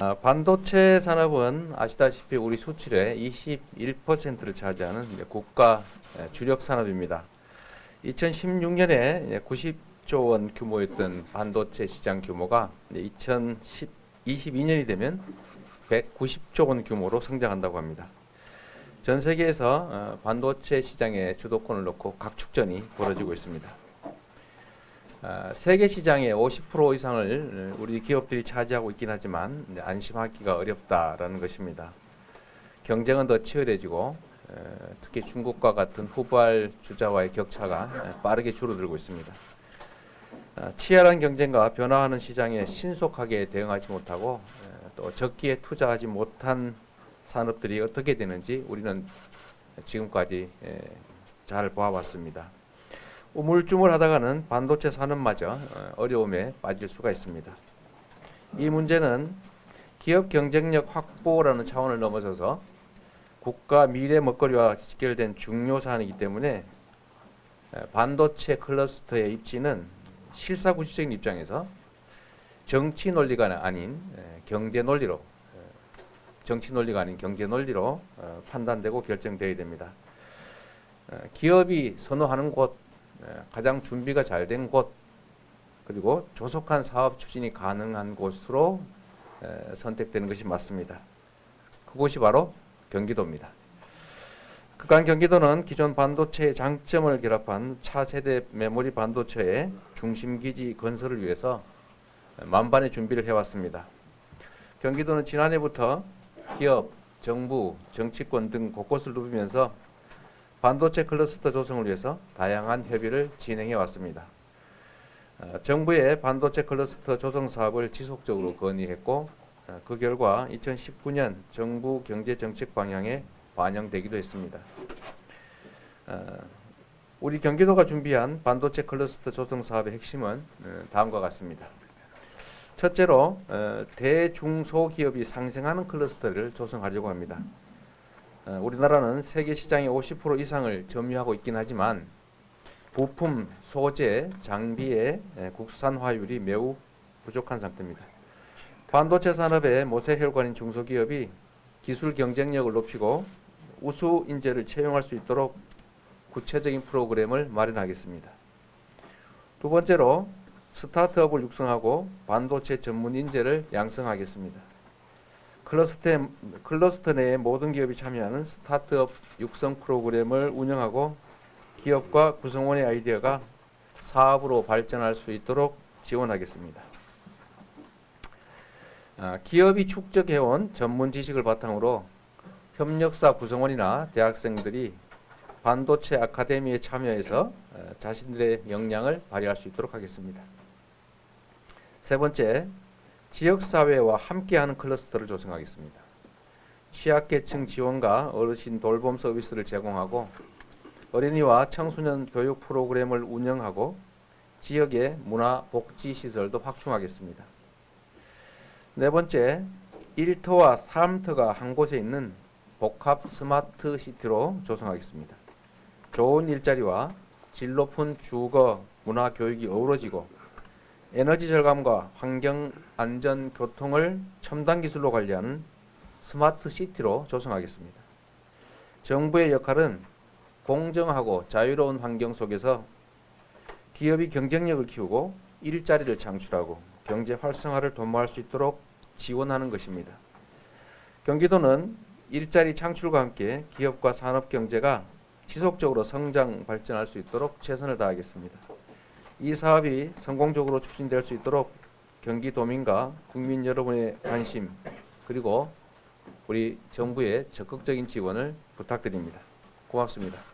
아, 반도체 산업은 아시다시피 우리 수출의 21%를 차지하는 국가 예, 주력 산업입니다. 2016년에 90조 원 규모였던 반도체 시장 규모가 2022년이 되면 190조 원 규모로 성장한다고 합니다. 전 세계에서 어, 반도체 시장의 주도권을 놓고 각축전이 벌어지고 있습니다. 아, 세계 시장의 50% 이상을 어, 우리 기업들이 차지하고 있긴 하지만 안심하기가 어렵다라는 것입니다. 경쟁은 더 치열해지고 에, 특히 중국과 같은 후발 주자와의 격차가 에, 빠르게 줄어들고 있습니다. 아, 치열한 경쟁과 변화하는 시장에 신속하게 대응하지 못하고 에, 또 적기에 투자하지 못한 산업들이 어떻게 되는지 우리는 지금까지 에, 잘 보아왔습니다. 우물쭈물하다가는 반도체 산업마저 어, 어려움에 빠질 수가 있습니다. 이 문제는 기업 경쟁력 확보라는 차원을 넘어서서 국가 미래 먹거리와 직결된 중요 사안이기 때문에 에, 반도체 클러스터의 입지는 실사구시적인 입장에서 정치 논리가 아닌 에, 경제 논리로 에, 정치 논리가 아닌 경제 논리로 어, 판단되고 결정되어야 됩니다. 어, 기업이 선호하는 곳 에, 가장 준비가 잘 된 곳 그리고 조속한 사업 추진이 가능한 곳으로 에, 선택되는 것이 맞습니다. 그곳이 바로 경기도입니다. 그간 경기도는 기존 반도체의 장점을 결합한 차세대 메모리 반도체의 중심 기지 건설을 위해서 만반의 준비를 해왔습니다. 경기도는 지난해부터 기업, 정부, 정치권 등 곳곳을 누비면서 반도체 클러스터 조성을 위해서 다양한 협의를 진행해 왔습니다. 어, 정부의 반도체 클러스터 조성 사업을 지속적으로 건의했고 어, 그 결과 2019년 정부 경제 정책 방향에 반영되기도 했습니다. 어, 우리 경기도가 준비한 반도체 클러스터 조성 사업의 핵심은 어, 다음과 같습니다. 첫째로 어, 대중소기업이 상생하는 클러스터를 조성하려고 합니다. 어, 우리나라는 세계 시장의 50% 이상을 점유하고 있긴 하지만 부품, 소재, 장비의 에, 국산화율이 매우 부족한 상태입니다. 반도체 산업의 모세 혈관인 중소기업이 기술 경쟁력을 높이고 우수 인재를 채용할 수 있도록 구체적인 프로그램을 마련하겠습니다. 두 번째로 스타트업을 육성하고 반도체 전문 인재를 양성하겠습니다. 클러스터, 클러스터 내의 모든 기업이 참여하는 스타트업 육성 프로그램을 운영하고 기업과 구성원의 아이디어가 사업으로 발전할 수 있도록 지원하겠습니다. 아, 기업이 축적해온 전문 지식을 바탕으로 협력사 구성원이나 대학생들이 반도체 아카데미에 참여해서 어, 자신들의 역량을 발휘할 수 있도록 하겠습니다. 세 번째, 지역사회와 함께하는 클러스터를 조성하겠습니다. 취약계층 지원과 어르신 돌봄 서비스를 제공하고 어린이와 청소년 교육 프로그램을 운영하고 지역의 문화 복지 시설도 확충하겠습니다. 네 번째, 1터와 3터가 한 곳에 있는 복합 스마트 시티로 조성하겠습니다. 좋은 일자리와 질 높은 주거, 문화 교육이 어우러지고 에너지 절감과 환경 안전 교통을 첨단 기술로 관리하는 스마트 시티로 조성하겠습니다. 정부의 역할은 공정하고 자유로운 환경 속에서 기업이 경쟁력을 키우고 일자리를 창출하고 경제 활성화를 도모할 수 있도록 지원하는 것입니다. 경기도는 일자리 창출과 함께 기업과 산업 경제가 지속적으로 성장 발전할 수 있도록 최선을 다하겠습니다. 이 사업이 성공적으로 추진될 수 있도록 경기도민과 국민 여러분의 관심 그리고 우리 정부의 적극적인 지원을 부탁드립니다. 고맙습니다.